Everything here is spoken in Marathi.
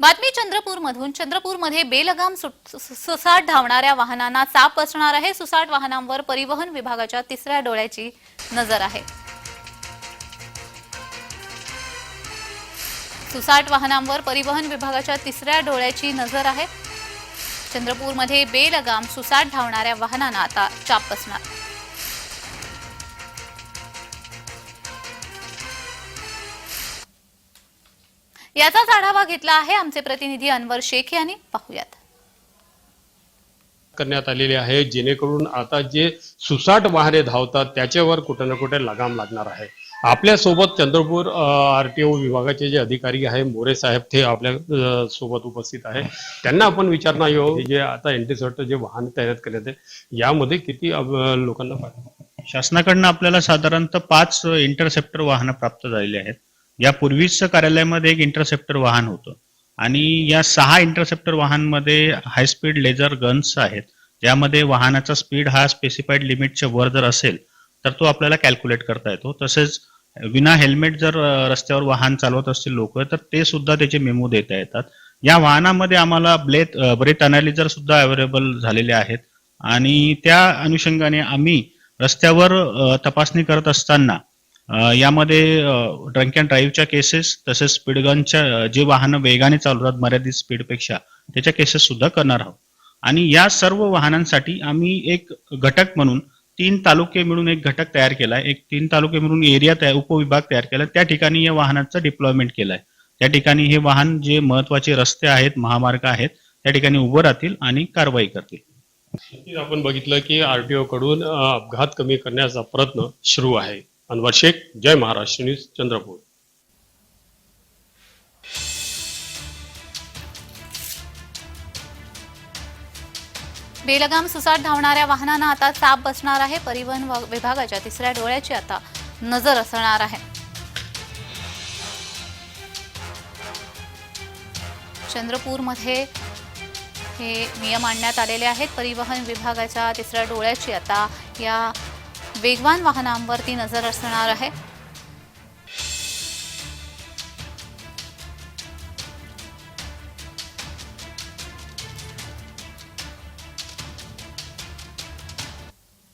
बातमी चंद्रपूरमधून. चंद्रपूरमध्ये बेलगाम सुट- सु- सुसाट धावणाऱ्या वाहनांना चाप असणार आहे. सुसाट वाहनांवर परिवहन विभागाच्या तिसऱ्या डोळ्याची नजर आहे. सुसाट वाहनांवर परिवहन विभागाच्या तिसऱ्या डोळ्याची नजर आहे. चंद्रपूरमध्ये बेलगाम सुसाट धावणाऱ्या वाहनांना आता चाप असणार याचाच आढावा घेतला आहे आमचे प्रतिनिधी अनवर शेख यांनी पाहूयात. करण्यात आलेली आहे जेणेकरून आता जे सुसाट वाहने धावतात त्याच्यावर कुठे ना कुठे लगाम लागणार आहे. आपल्यासोबत चंद्रपूर आरटीओ विभागाचे जे अधिकारी आहे मोरे साहेब ते आपल्यासोबत उपस्थित आहे. त्यांना आपण विचारणार येऊ. जे आता एंटीसर्ट जे वाहन तैनात करण्यात आहे यामध्ये किती लोकांना फायदा शासनाकडनं आपल्याला साधारणतः पाच इंटरसेप्टर वाहनं प्राप्त झालेली आहेत. यापूर्वीच कार्यालयामध्ये एक इंटरसेप्टर वाहन होतं. आणि या सहा इंटरसेप्टर वाहनमध्ये हाय स्पीड लेझर गन्स आहेत. ज्यामध्ये वाहनाचा स्पीड हा स्पेसिफाईड लिमिटच्या वर जर असेल तर तो आपल्याला कॅल्क्युलेट करता येतो. तसेच विना हेल्मेट जर रस्त्यावर वाहन चालवत असतील लोक तर ते सुद्धा त्याचे मेमो देता येतात. या वाहनामध्ये आम्हाला ब्लेथ ब्रेथ अनालिझर सुद्धा अवेलेबल झालेले आहेत. आणि त्या अनुषंगाने आम्ही रस्त्यावर तपासणी करत असताना यामध्ये ड्रंक अँड ड्राईव्हच्या केसेस तसेच स्पीडगनच्या जे वाहनं वेगाने चालवतात मर्यादित स्पीडपेक्षा त्याच्या केसेस सुद्धा करणार आहोत. आणि या सर्व वाहनांसाठी आम्ही एक घटक म्हणून तीन तालुके मिळून एक घटक तयार केलाय. एक तीन तालुके मिळून एरिया तयार उपविभाग तयार केला त्या ठिकाणी या वाहनांचा डिप्लॉयमेंट केलाय. त्या ठिकाणी हे वाहन जे महत्त्वाचे रस्ते आहेत महामार्ग आहेत त्या ठिकाणी उभं राहतील आणि कारवाई करतील. आपण बघितलं की आरटीओ कडून अपघात कमी करण्याचा प्रयत्न सुरू आहे. अनवर शेख जय महाराष्ट्र न्यूज चंद्रपूर. बेलगाम सुसाट धावणाऱ्या वाहनांना आता ताप बसणार आहे. परिवहन विभागाच्या तिसऱ्या डोळ्याची आता नजर असणार आहे. चंद्रपूरमध्ये हे नियम आणण्यात आलेले आहेत. परिवहन विभागाच्या तिसऱ्या डोळ्याची आता या वेगवान वाहनांवरती नजर असणार आहे.